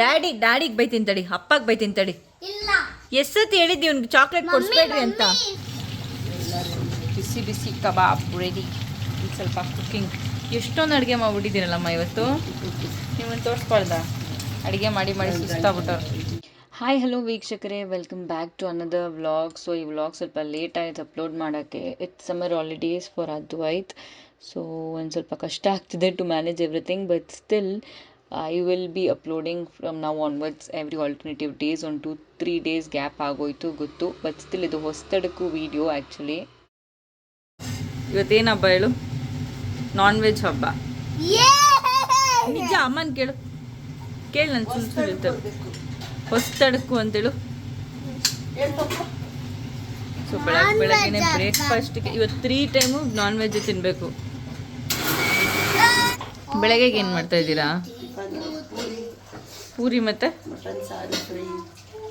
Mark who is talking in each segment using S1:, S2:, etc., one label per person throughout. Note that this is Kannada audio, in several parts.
S1: ಡ್ಯಾಡಿ ಡ್ಯಾಡಿಗೆ ಬೈತೀನಿ ತಡಿ ಅಪ್ಪಗೆ ಬೈತೀನಿ ತಡಿ.
S2: ಇಲ್ಲ.
S1: ಎಷ್ಟೊತ್ತು ಹೇಳಿದ್ದಿ ಅವ್ನಿಗೆ ಚಾಕ್ಲೇಟ್ ಕೊಡಿಸ್ಬೇಡ್ರಿ ಅಂತ? ಬಿಸಿ ಬಿಸಿ ಕಬಾಬ್ ರೆಡಿ ಸ್ವಲ್ಪ ಕುಕ್ಕಿಂಗ್ ಎಷ್ಟೊಂದು ಅಡುಗೆ ಮಾಡಿಬಿಟ್ಟಿದ್ದೀರಲ್ಲಮ್ಮ ಇವತ್ತು? ನಿಮ್ಮನ್ನು ತೋರಿಸ್ಬಾರ್ದ ಅಡುಗೆ ಮಾಡಿ ಮಾಡಿ ಸುಸ್ತಾಗ್ಬಿಟ್ಟವ್ರು ಹಾಯ್ ಹಲೋ ವೀಕ್ಷಕರೇ. Welcome back to another vlog so ಈ ವ್ಲಾಗ್ ಸ್ವಲ್ಪ ಲೇಟ್ ಆಯ್ತು ಅಪ್ಲೋಡ್ ಮಾಡೋಕ್ಕೆ. It's summer holidays for Advait so ಒಂದು ಸ್ವಲ್ಪ ಕಷ್ಟ ಆಗ್ತಿದೆ to manage everything but still I will be uploading from now onwards every alternative days one two three days gap ಆಗೋಯಿತು ಗೊತ್ತು. ಬಟ್ ಸ್ಟಿಲ್ ಇದು ಹೊಸತಡಕ್ಕೂ ವಿಡಿಯೋ ಆ್ಯಕ್ಚುಲಿ ಇವತ್ತೇನು ಹಬ್ಬ ಹೇಳು? ನಾನ್ ವೆಜ್ ಹಬ್ಬ! ನಿಜ ಅಮ್ಮನ ಕೇಳು. ಕೇಳಿ ನಾನು ಸುಳ್ಳು ಸುಳ್ಳು ಹೇಳ್ತಾರೆ ಹೊಸ್ತಡಕ್ಕು ಅಂತೇಳು ಸೊ ಬೆಳಗ್ಗೆ
S2: ಬೆಳಗ್ಗೆ
S1: ಬ್ರೇಕ್ಫಾಸ್ಟಿಗೆ ಇವತ್ತು ತ್ರೀ ಟೈಮು ನಾನ್ ವೆಜ್ ತಿನ್ನಬೇಕು ಬೆಳಗ್ಗೆಗೆ ಏನು ಮಾಡ್ತಾ ಇದ್ದೀರಾ? ಪೂರಿ ಮತ್ತೆ?
S3: ಮಟನ್ ಸಾರು ಫ್ರೈ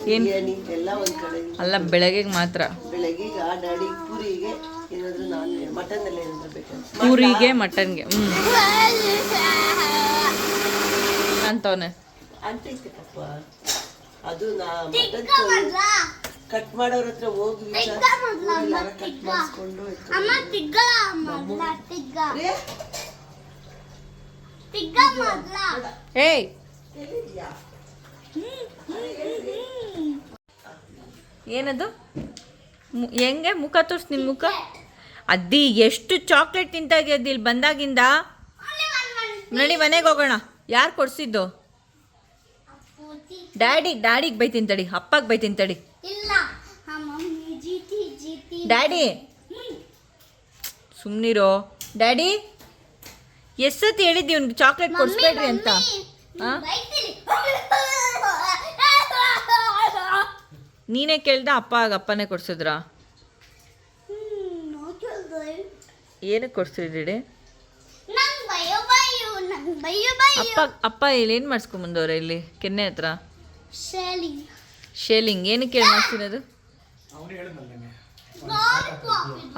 S1: ಏನು?
S3: ಬಿರಿಯಾನಿ ಎಲ್ಲ ಒಂದು ಕಡೆ.
S1: ಅಲ್ಲ ಬೆಳಗ್ಗೆಗೆ ಮಾತ್ರ?
S3: ಬೆಳಗ್ಗೆ ಆ ಡ್ಯಾಡಿ ಪೂರಿಗೆ ಏನಾದರೂ ನಾನ್ ಮಟನ್ ಎಲ್ಲ ಏನಾದರೂ
S1: ಪೂರಿಗೆ ಮಟನ್ಗೆ ಹ್ಞೂ ಅಂತವನೆ
S3: ಅಂತ ಇತ್ತಪ್ಪ ಅದು ನಾ ಮಟನ್ ಕಟ್ ಮಾಡೋರ ಹತ್ರ ಹೋಗಿ
S2: ಟಿಕ್ಕ ಮಾಡ್ಲಾ ಅಮ್ಮ,
S3: ಕಟ್ ಮಾಡಿಸ್ಕೊಂಡು
S1: ಏಯ್ ಏನದು? ಹೆಂಗೆ ಮುಖ ತೋರ್ಸ್ ನಿನ್ನ ಮುಖ? ಅದ್ದಿ, ಎಷ್ಟು ಚಾಕ್ಲೇಟ್ ತಿಂತಾಗೆ ಅದು ಇಲ್ಲಿ ಬಂದಾಗಿಂದ? ನಡಿ ಮನೆಗೆ ಹೋಗೋಣ. ಯಾರು ಕೊಡಿಸಿದ್ದು? ಡ್ಯಾಡಿ ಡ್ಯಾಡಿಗೆ ಬೈತೀನಿ ತಡಿ ಅಪ್ಪಗೆ ಬೈತೀನಿ ತಡಿ ಡ್ಯಾಡಿ ಸುಮ್ಮನಿರೋ ಡ್ಯಾಡಿ ಎಷ್ಟು ಹೇಳಿದ್ದಿ ಅವ್ನಿಗೆ ಚಾಕ್ಲೇಟ್ ಕೊಡಿಸ್ಬೇಡ್ರಿ ಅಂತ. ನೀನೇ ಕೇಳ್ದ ಅಪ್ಪ ಆಗ ಅಪ್ಪನೇ ಕೊಡ್ಸಿದ್ರಾ. ಏನಕ್ಕೆ ಕೊಡ್ಸಿದ್ರಿ ಅಪ್ಪ ಅಪ್ಪ ಇಲ್ಲಿ ಏನು ಮಾಡಿಸ್ಕೊಂಬಂದವ್ರೆ ಇಲ್ಲಿ? ಕೆನ್ನೆ ಹತ್ರ?
S2: ಶಾಲಿ
S1: ಶೇಲಿಂಗ್. ಏನಕ್ಕೆ ಹೇಳಿ ಮಾಡ್ತಿರೋದು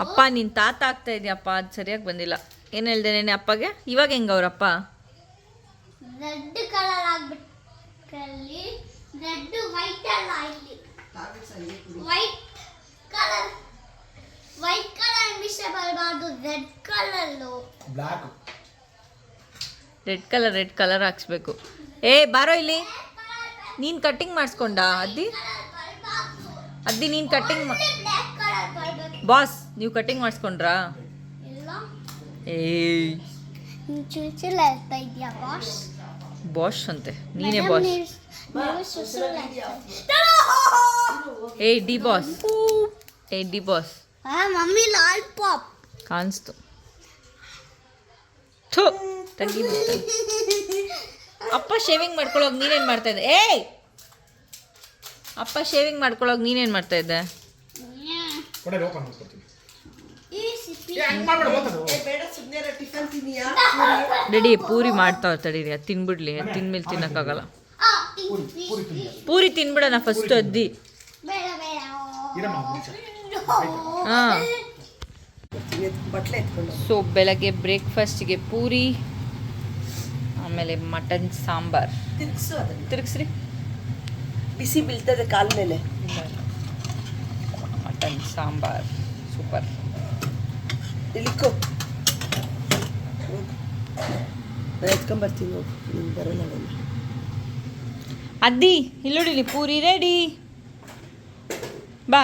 S1: ಅಪ್ಪ ನಿನ್ನ ತಾತ ಆಗ್ತಾ ಇದೆಯಪ್ಪ ಅದು ಸರಿಯಾಗಿ ಬಂದಿಲ್ಲ. ಏನು ಹೇಳ್ದೆ ನೆನೆ ಅಪ್ಪಗೆ? ಇವಾಗ ಹೆಂಗ ಅವ್ರಪ್ಪ?
S2: ರೆಡ್ ಕಲರ್ ಆಗ್ಬಿಟ್ಟಲ್ಲಿ ರೆಡ್ ವೈಟ್ ಅಲ್ಲ ಇಲ್ಲಿ. ವೈಟ್ ಕಲರ್ ವೈಟ್ ಕಲರ್ ಮಿಶ್ರ ಬರಬಾರ್ದು red colour
S1: red colour red colour ಹಾಕ್ಸ್ಬೇಕು. ಏ ಬಾರೋ ಇಲ್ಲಿ. ನೀನು ಕಟ್ಟಿಂಗ್ ಮಾಡಿಸ್ಕೊಂಡ ಅದ್ದಿ? ಅದ್ದಿ ನೀನು ಕಟ್ಟಿಂಗ್ ಬಾಸ್ ನೀವು ಕಟ್ಟಿಂಗ್ ಮಾಡಿಸ್ಕೊಂಡ್ರಾ?
S2: ಏ ಚುಚ್ಚಲ ಬಾಸ್
S1: ಬಾಸ್ ಅಂತೆ. ನೀನೇ ಬಾಸ್ ಏ ಡಿ ಬಾಸ್. ಏ D boss.
S2: Mummy lollipop
S1: ಕಾಣಿಸ್ತು. ಥು ತಂಗಿ. ಅಪ್ಪ ಶೇವಿಂಗ್ ಮಾಡ್ಕೊಳ್ಳೋಕೆ ನೀನೇನು ಮಾಡ್ತಾ ಇದ್ದೆ? ಏಯ್! ಅಪ್ಪ ಶೇವಿಂಗ್ ಮಾಡ್ಕೊಳ್ಳೋಕೆ ನೀನೇನು ಮಾಡ್ತಾ ಇದ್ದೆ? ರೆಡಿ ಪೂರಿ ಮಾಡ್ತಾವ ತಡೀರಿ ಅದು ತಿನ್ಬಿಡ್ಲಿ ಅದು ತಿನ್ಮೇಲೆ ತಿನ್ನಕ್ಕಾಗಲ್ಲ. ಪೂರಿ ತಿನ್ಬಿಡೋಣ ಫಸ್ಟ್ ಅದ್ದಿ. ಹಾಂ
S3: ಬಟ್ಲೆ ಎತ್ಕೊಂಡು
S1: ಸೊ ಬೆಳಗ್ಗೆ ಬ್ರೇಕ್ಫಾಸ್ಟಿಗೆ ಪೂರಿ ಆಮೇಲೆ ಮಟನ್ ಸಾಂಬಾರ್. ತಿರುಗಿಸ್ರಿ.
S3: ಬಿಸಿ ಬೀಳ್ತದೆ ಕಾಲ್ ಮೇಲೆ
S1: ಮಟನ್ ಸಾಂಬಾರ್ ಸೂಪರ್.
S3: ಇಳಿಕೋ ನಾನು ಎತ್ಕೊಂಬರ್ತೀನಿ ಹೋಗು. ನಿಮ್ಗೆ ಬರೋಲ್ಲ
S1: ಅದ್ದಿ ಇಲ್ಲೋಡಿಲಿ ಪೂರಿ ರೆಡಿ ಬಾ.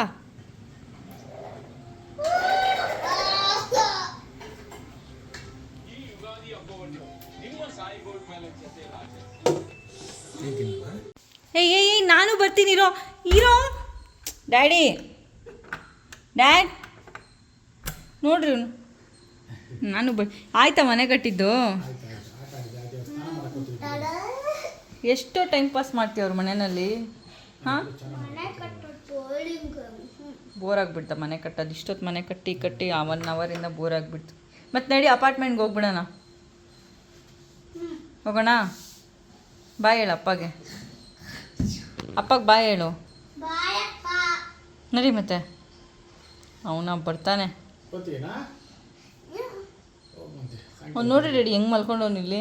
S1: ಏಯ್ ಏಯ್ ನಾನು ಬರ್ತೀನಿ, ಇರೋ. ಇರೋ. ಡ್ಯಾಡಿ ಡ್ಯಾಡ್ ನೋಡ್ರಿ ಇವ್ನು. ನಾನು ಬ ಆಯ್ತಾ ಮನೆ ಕಟ್ಟಿದ್ದು? ಎಷ್ಟೋ ಟೈಮ್ ಪಾಸ್ ಮಾಡ್ತೀವ್ರ ಅವ್ರ ಮನೆಯಲ್ಲಿ? ಹಾಂ? ಬೋರ್ ಆಗಿಬಿಡ್ತ ಮನೆ ಕಟ್ಟೋದು. ಇಷ್ಟೊತ್ತು ಮನೆ ಕಟ್ಟಿ ಕಟ್ಟಿ ಆ ಒನ್ ಅವರಿಂದ ಬೋರ್ ಆಗಿಬಿಡ್ತು. ಮತ್ತು ನಡಿ ಅಪಾರ್ಟ್ಮೆಂಟ್ಗೆ ಹೋಗ್ಬಿಡೋಣ. ಹೋಗೋಣ? ಬಾಯ್ ಹೇಳು ಅಪ್ಪಗೆ. ಅಪ್ಪಗೆ ಬಾಯ್ ಹೇಳು. ನಡಿ ಮತ್ತೆ. ಅವನ ಬರ್ತಾನೆ. ಒಪ್ಕೋತೀನಾ ನೋಡಿ ಡ್ಯಾಡಿ ಹೆಂಗೆ ಮಲ್ಕೊಂಡವ್ನು ಇಲ್ಲಿ?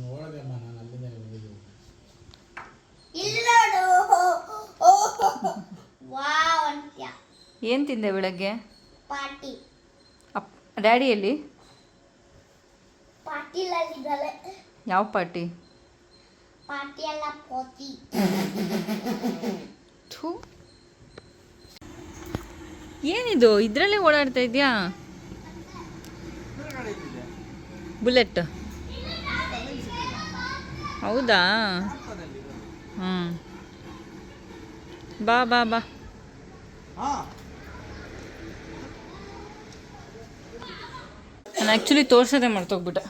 S4: ನೋಡೋದಮ್ಮ ನಾನು
S1: ಏನು ತಿಂದೆ ಬೆಳಗ್ಗೆ?
S2: ಪಾಟಿ
S1: ಅಪ್ ಡ್ಯಾಡಿ ಎಲ್ಲಿ? ಯಾವ ಪಾರ್ಟಿ?
S2: ಪಾಟಿ ಅಲ್ಲ ಪಾಟಿ
S1: ಥೂ. ಏನಿದು? ಇದರಲ್ಲೇ ಓಡಾಡ್ತಾ ಇದೆಯಾ? ಬುಲೆಟ್. ಹೌದಾ? ಹ್ಮ್. ಬಾ ಬಾ ಬಾ. ನಾನು ಆ್ಯಕ್ಚುಲಿ ತೋರ್ಸೋದೇ ಮರ್ತೋಗ್ಬಿಟ್ಟೆ.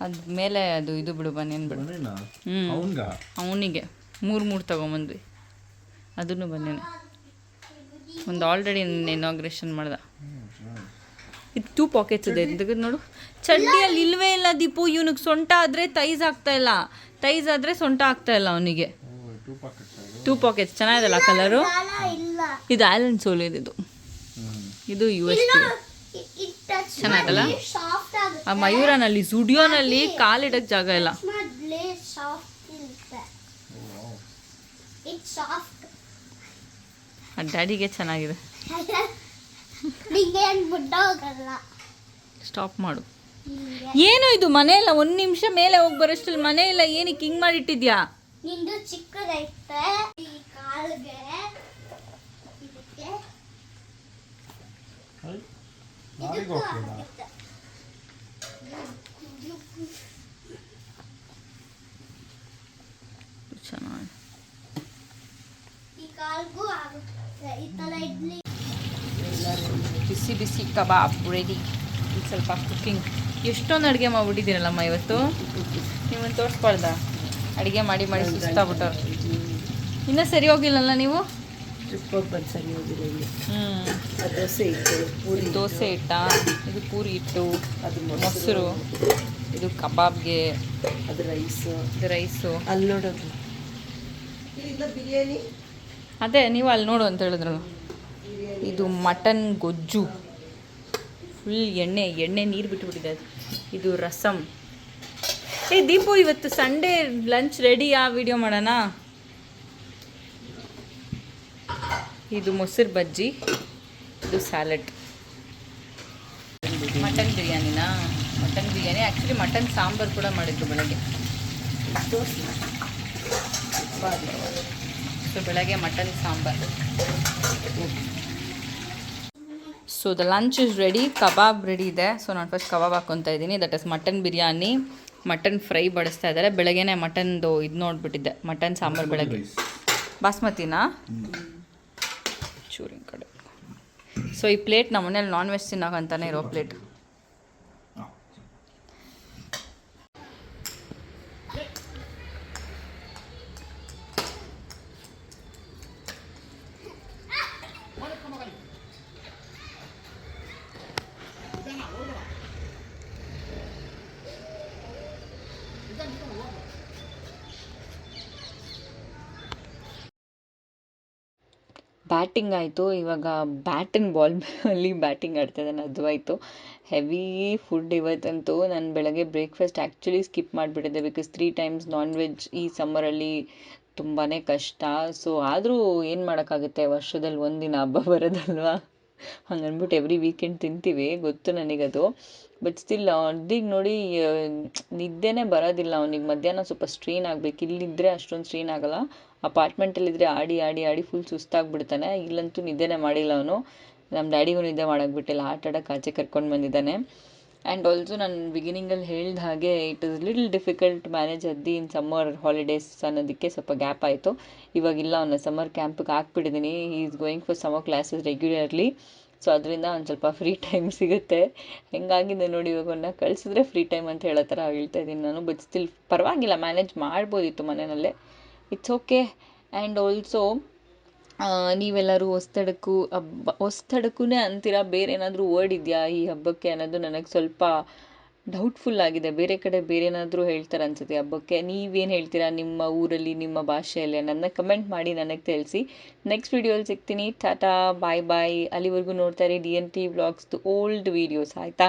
S1: ಅದ್ಮೇಲೆ ಅದು ಇದು ಬಿಡು ಬನ್ನೇನು ಬಿಡು ಹ್ಞೂ ಅವನಿಗೆ. ಮೂರು ಮೂರು ತಗೊಂಬಂದ್ವಿ. ಅದನ್ನು ಬಂದೇನೆ. ಒಂದು ಆಲ್ರೆಡಿ ಇನಾಗ್ರೇಷನ್ ಮಾಡ್ದ. ಇದು ಟೂ ಪಾಕೆಟ್ಸ್ ಇದೆ. ತೆಗೆದು ನೋಡು. ಚಡ್ಡಿಯಲ್ಲಿ ಇಲ್ವೇ ಇಲ್ಲ ದೀಪು. ಇವನಿಗೆ ಸೊಂಟ ಆದರೆ ತೈಸ್ ಆಗ್ತಾ ಇಲ್ಲ. ತೈಸ್ ಆದರೆ ಸೊಂಟ ಆಗ್ತಾ ಇಲ್ಲ ಅವನಿಗೆ. ಟೂ ಪಾಕೆಟ್ಸ್ ಚೆನ್ನಾಗಿದೆಲ್ಲ ಕಲರು ಇದು ಆ್ಯಲನ್ ಸೋಲ್ ಇದು. ಇದು ಯು ಎಸ್ ಪಿ ಚೆನ್ನಾಗಲ್ಲ?
S2: ಸಾಫ್ಟ್ ಆಗುತ್ತೆ.
S1: ಆ ಮಯೂರನಲ್ಲಿ ಜುಡಿಯೋನಲ್ಲಿ ಕಾಲಿಡಕ್ಕೆ ಜಾಗ ಇಲ್ಲ
S2: ಸಾಫ್ಟ್ ಇರುತ್ತೆ ಇಟ್ಸ್ ಸಾಫ್ಟ್
S1: ಆ ಡ್ಯಾಡಿಗೆ ಚೆನ್ನಾಗಿದೆ. ಸ್ಟಾಪ್ ಮಾಡು. ಏನು ಇದು? ಮನೆ ಇಲ್ಲ ಒಂದು ನಿಮಿಷ ಮೇಲೆ ಹೋಗಿ ಬರೋಷ್ಟು ಮನೆ ಇಲ್ಲ ಏನಕ್ಕೆ ಹಿಂಗ್ ಮಾಡಿಟ್ಟಿದ್ಯಾ?
S2: ನಿಂದು ಚಿಕ್ಕದೈತೆ ಈ ಕಾಲ್ಗೆ ಇದಕ್ಕೆ
S1: ಚೆನ್ನಾಗಿ.
S2: ಈ ಕಾಲ್ಗೂ ಆಗುತ್ತೆ.
S1: ಬಿಸಿ ಬಿಸಿ ಕಬಾಬ್ ರೆಡಿ ಇದು ಸ್ವಲ್ಪ ಕುಕ್ಕಿಂಗ್ ಎಷ್ಟೊಂದು ಅಡುಗೆ ಮಾಡಿಬಿಟ್ಟಿದ್ದೀರಲ್ಲಮ್ಮ ಇವತ್ತು? ನಿಮ್ಮನ್ನು ತೋರಿಸ್ಬಾರ್ದ ಅಡುಗೆ ಮಾಡಿ ಮಾಡಿ ಸುಸ್ತಾಗ್ಬಿಟ್ಟವ್ರು ಇನ್ನೂ ಸರಿ ಹೋಗಿಲ್ಲಲ್ಲ ನೀವು?
S3: ಟ್ರಿಪ್ ಹೋಗಿ ಬಂದು ಸರಿ ಹೋಗಿಲ್ಲ ಇಲ್ಲಿ. ದೋಸೆ ಇಟ್ಟು ಪೂರಿ.
S1: ದೋಸೆ ಇಟ್ಟ ಇದು ಪೂರಿ ಇಟ್ಟು
S3: ಅದು
S1: ಮೊಸರು. ಇದು ಕಬಾಬ್ಗೆ.
S3: ಅದು ರೈಸು
S1: ಇದು ರೈಸು
S3: ಅಲ್ಲಿ ನೋಡೋದು ಇಲ್ಲ ಬಿರಿಯಾನಿ.
S1: ಅದೇ, ನೀವು ಅಲ್ಲಿ ನೋಡು ಅಂತ ಹೇಳಿದ್ರು ಇದು ಮಟನ್ ಗೊಜ್ಜು. ಫುಲ್ ಎಣ್ಣೆ ಎಣ್ಣೆ ನೀರು ಬಿಟ್ಬಿಟ್ಟಿದೆ ಅದು. ಇದು ರಸಮ್ ಏ, ದೀಪು, ಇವತ್ತು ಸಂಡೇ ಲಂಚ್ ರೆಡಿ ಆ ವಿಡಿಯೋ ಮಾಡೋಣ? ಇದು ಮೊಸರು ಬಜ್ಜಿ, ಇದು salad mutton ಬಿರಿಯಾನಿನಾ? Mutton biryani actually mutton sambar ಕೂಡ ಮಾಡಿದ್ದು ಬೆಳಗ್ಗೆ. ಸೊ ಬೆಳಗ್ಗೆ mutton sambar. So the lunch is ready kebab ready ಇದೆ. ಸೊ ನಾನು ಫಸ್ಟ್ ಕಬಾಬ್ ಹಾಕ್ಕೊತಾ ಇದ್ದೀನಿ. That is mutton biryani. Mutton fry ಬಡಿಸ್ತಾ ಇದ್ದಾರೆ. ಬೆಳಗ್ಗೆನೆ ಮಟನ್ದು ಇದು ನೋಡ್ಬಿಟ್ಟಿದ್ದೆ. ಮಟನ್ ಸಾಂಬಾರು ಬೆಳಗ್ಗೆ. ಬಾಸ್ಮತಿನಾ? ಚೂರಿನ ಕಡೆ. ಸೊ ಈ ಪ್ಲೇಟ್ ನಮ್ಮ ಮನೇಲಿ ನಾನ್ ವೆಜ್ ತಿನ್ನೋಕಂತಾನೆ ಇರೋ ಪ್ಲೇಟ್ ಬ್ಯಾಟಿಂಗ್ ಆಯಿತು. ಇವಾಗ ಬ್ಯಾಟ್ ಆ್ಯಂಡ್ ಬಾಲ್ ಅಲ್ಲಿ ಬ್ಯಾಟಿಂಗ್ ಆಡ್ತಾಯಿದ್ದಾನೆ ಅದು ಆಯಿತು ಹೆವಿ ಫುಡ್ ಇವತ್ತಂತೂ ನಾನು ಬೆಳಗ್ಗೆ breakfast actually skip ಮಾಡಿಬಿಟ್ಟಿದ್ದೆ because three times non veg ಈ ಸಮ್ಮರಲ್ಲಿ ತುಂಬಾ ಕಷ್ಟ. ಸೊ ಆದರೂ ಏನು ಮಾಡೋಕ್ಕಾಗುತ್ತೆ? ವರ್ಷದಲ್ಲಿ ಒಂದಿನ ಹಬ್ಬ ಬರೋದಲ್ವಾ? ಹಂಗನ್ಬಿಟ್ಟು ಎವ್ರಿ ವೀಕೆಂಡ್ ತಿಂತೀವಿ. ಗೊತ್ತು ನನಗದು. ಬಟ್ ಸ್ಟಿಲ್ ಅದಿಗೆ ನೋಡಿ ನಿದ್ದೆನೇ ಬರೋದಿಲ್ಲ ಅವ್ನಿಗೆ ಮಧ್ಯಾಹ್ನ ಸ್ವಲ್ಪ ಸ್ಟ್ರೈನ್ ಆಗ್ಬೇಕು. ಇಲ್ಲಿದ್ದರೆ ಅಷ್ಟೊಂದು ಸ್ಟ್ರೈನ್ ಆಗಲ್ಲ. ಅಪಾರ್ಟ್ಮೆಂಟಲ್ಲಿದ್ದರೆ ಆಡಿ ಆಡಿ ಆಡಿ ಫುಲ್ ಸುಸ್ತಾಗ್ಬಿಡ್ತಾನೆ. ಇಲ್ಲಂತೂ ನಿದ್ದೆನೇ ಮಾಡಿಲ್ಲ ಅವನು. ನಮ್ಮ ಡ್ಯಾಡಿಗೂ ನಿದ್ದೆ ಮಾಡೋಕ್ಕೆ ಬಿಟ್ಟಿಲ್ಲ ಆಟ ಆಡೋಕೆ ಆಚೆ ಕರ್ಕೊಂಡು ಬಂದಿದ್ದಾನೆ. ಆ್ಯಂಡ್ ಆಲ್ಸೋ ನಾನು ಬಿಗಿನಿಂಗಲ್ಲಿ ಹೇಳಿದ ಹಾಗೆ it is little difficult manage Addi in summer holidays ಅನ್ನೋದಕ್ಕೆ ಸ್ವಲ್ಪ ಗ್ಯಾಪ್ ಆಯಿತು. ಇವಾಗಿಲ್ಲ ಅವನ್ನ ಸಮ್ಮರ್ ಕ್ಯಾಂಪಿಗೆ ಹಾಕ್ಬಿಟ್ಟಿದ್ದೀನಿ is going for summer classes regularly so ಅದರಿಂದ ಒಂದು ಸ್ವಲ್ಪ ಫ್ರೀ ಟೈಮ್ ಸಿಗುತ್ತೆ. ಹೆಂಗಾಗಿದೆ ನೋಡಿ ಇವಾಗ ಅವನ್ನ ಕಳಿಸಿದ್ರೆ ಫ್ರೀ ಟೈಮ್ ಅಂತ ಹೇಳೋ ಥರ ಹೇಳ್ತಾ ಇದ್ದೀನಿ. ನಾನು ಬಟ್ ಸ್ಟಿಲ್ ಪರವಾಗಿಲ್ಲ ಮ್ಯಾನೇಜ್ ಮಾಡ್ಬೋದಿತ್ತು ಮನೆಯಲ್ಲೇ. ಇಟ್ಸ್ ಓಕೆ ಆ್ಯಂಡ್ ಆಲ್ಸೋ ನೀವೆಲ್ಲರೂ ಹೊಸ್ತಡಕು ಹಬ್ಬ ಹೊಸ್ತಡಕುನೇ ಅಂತೀರಾ? ಬೇರೆ ಏನಾದರೂ ವರ್ಡ್ ಇದೆಯಾ ಈ ಹಬ್ಬಕ್ಕೆ ಅನ್ನೋದು ನನಗೆ ಸ್ವಲ್ಪ ಡೌಟ್ಫುಲ್ ಆಗಿದೆ. ಬೇರೆ ಕಡೆ ಬೇರೇನಾದರೂ ಹೇಳ್ತಾರೆ ಅನಿಸುತ್ತೆ. ಹಬ್ಬಕ್ಕೆ ನೀವೇನು ಹೇಳ್ತೀರಾ? ನಿಮ್ಮ ಊರಲ್ಲಿ, ನಿಮ್ಮ ಭಾಷೆಯಲ್ಲಿ ನನ್ನ ಕಮೆಂಟ್ ಮಾಡಿ ನನಗೆ ತಿಳಿಸಿ. ನೆಕ್ಸ್ಟ್ ವೀಡಿಯೋಲಿ ಸಿಗ್ತೀನಿ. ಟಾಟಾ ಬಾಯ್ ಬಾಯ್ ಅಲ್ಲಿವರೆಗೂ ನೋಡ್ತಾ ಇರಿ ಡಿ ಎನ್ ಟಿ ವ್ಲಾಗ್ಸ್ದು ಓಲ್ಡ್ ವೀಡಿಯೋಸ್ ಆಯಿತಾ?